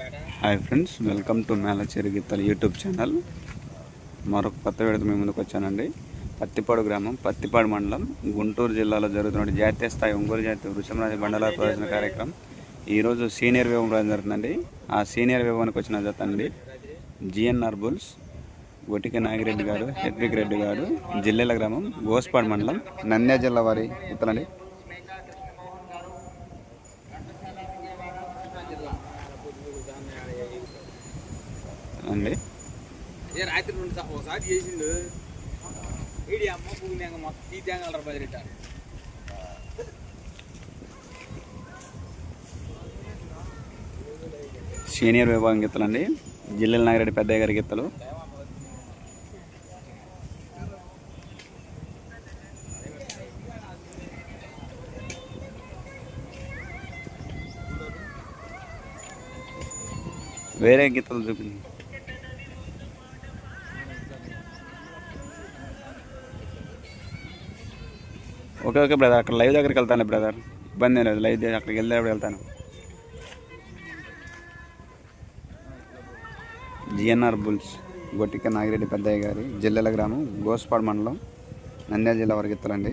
Hi friends welcome to మేలచేరి గీతల YouTube channel. మరొక కొత్త విడత మీ ముందుకు వచ్చానండి. పత్తిపాడు గ్రామం పత్తిపాడు మండలం గుంటూరు జిల్లాలో జరుగుతున్న జాతీయ స్థాయి ఒంగోలు జాతీయ వృషభరాజ బండల ప్రదర్శన కార్యక్రమం. ఈరోజు సీనియర్ విభాగం ప్రదర్శన జరుగుతుందండి. ఆ సీనియర్ విభాగానికి వచ్చిన జత అండి జిఎన్ఆర్ బుల్స్ గొటిక నాగిరెడ్డి గారు హెద్విక్ రెడ్డి గారు జిల్లెల గ్రామం గోస్పాడు మండలం నంద్యాల జిల్లా వారి ఇతలండి అండి రాత్రి రెండు సా- ఒకసారి చేసిండు. ఈడి అమ్మ పూగినాక మొత్తం తీ తేగలరా బదిలిట్టారు సీనియర్ విభాగం గీతలండి. జిల్లెల నాగిరెడ్డి పెద్దయ్య గారి గీతలు. వేరే గీతలు చూపింది ఓకే ఓకే బ్రదర్ అక్కడ లైవ్ దగ్గరికి వెళ్తాను బ్రదర్. ఇబ్బంది లేదు లైవ్ దగ్గర- అక్కడికి వెళ్ళేటప్పుడు వెళ్తాను. జిఎన్ఆర్ బుల్స్ గొట్టిక నాగిరెడ్డి పెద్దయ్య గారి జిల్లెల గ్రామం గోస్పాడ్ మండలం నంద్యాల జిల్లా వరకు ఎత్తాలండి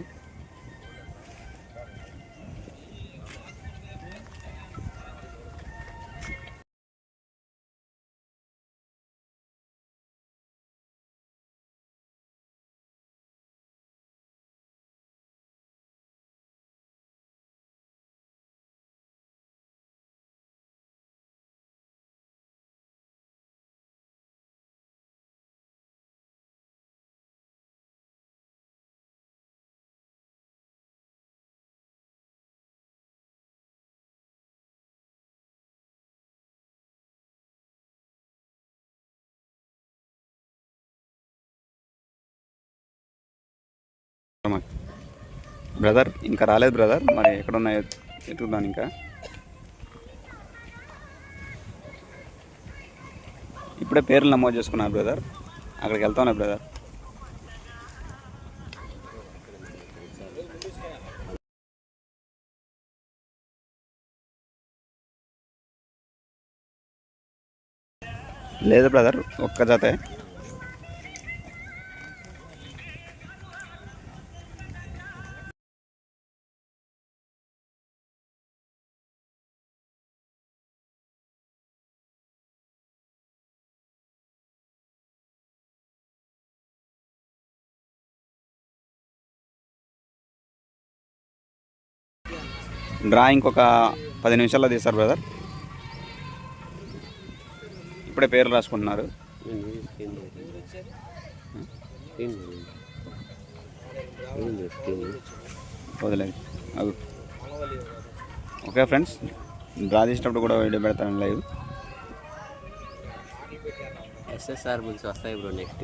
బ్రదర్ ఇంకా రాలేదు బ్రదర్ మరి ఎక్కడ ఉన్నాయో ఎత్తుకుదాను ఇంకా. ఇప్పుడే పేర్లు నమోదు చేసుకున్నారు బ్రదర్. అక్కడికి వెళ్తాను బ్రదర్. లేదు బ్రదర్ ఒక్క జతే. డ్రా ఇంకొక పది నిమిషాల్లో తీస్తారు బ్రదర్ ఇప్పుడే పేర్లు రాసుకుంటున్నారు. వదిలేదు అవు ఓకే ఫ్రెండ్స్ డ్రా చేసినప్పుడు కూడా వీడియో పెడతాను లైవ్. ఎస్ఎస్ఆర్ బుల్స్ వస్తాయి బ్రో నెక్స్ట్